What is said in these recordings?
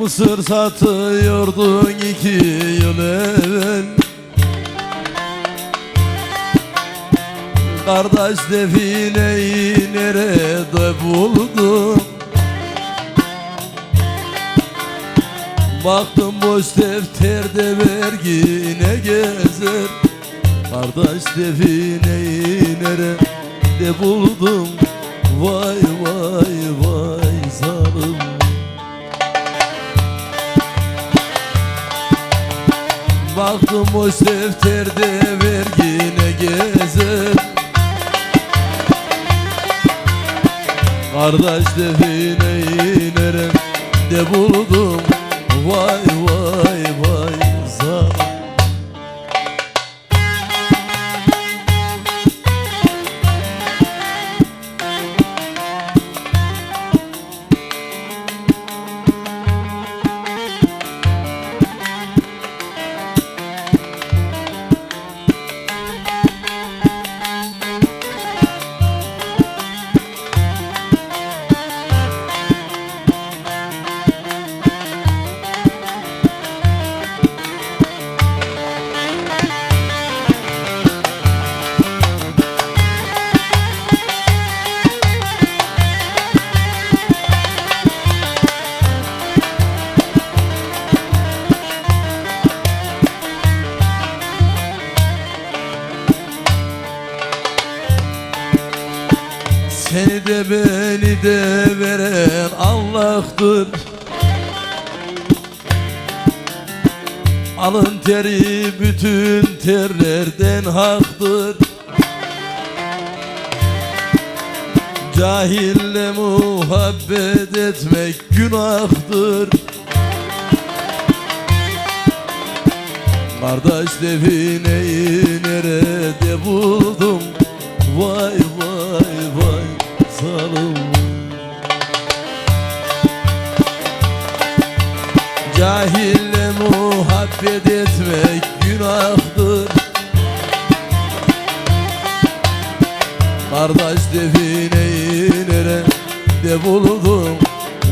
Mısır satıyordun iki yıl evvel. Kardeş defineyi nerede buldun? Baktım boş defterde vergine gezer? Kardeş defineyi nerede buldum Vay vay vay zalim Baktım boş defterde vergine gezer Kardeş defineyi nerede buldum. Vay vay vay de beni de veren Allah'tır. Alın teri bütün terlerden haktır. Cahille muhabbet etmek günahtır. Kardeş defineyi nerede buldum? Vay muhabbet etmek günahtır. Kardeş defineyi nerede buldum.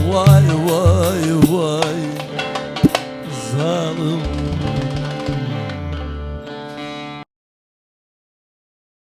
Vay vay vay. Zalim